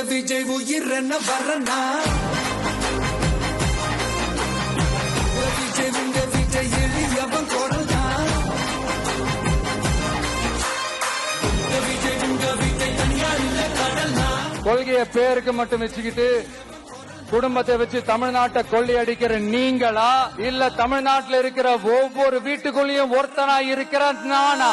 வரனா விஜய் உங்க விஜய் எளியவன் குரல்தான் உங்க விஜய் உங்க விஜய் தனியா இல்ல கடல்னா? கொள்கைய பேருக்கு மட்டும் வச்சுக்கிட்டு குடும்பத்தை வச்சு தமிழ்நாட்டை கொள்ளையடிக்கிற நீங்களா? இல்ல தமிழ்நாட்டுல இருக்கிற ஒவ்வொரு வீட்டுக்குள்ளேயும் ஒருத்தனா இருக்கிற நானா?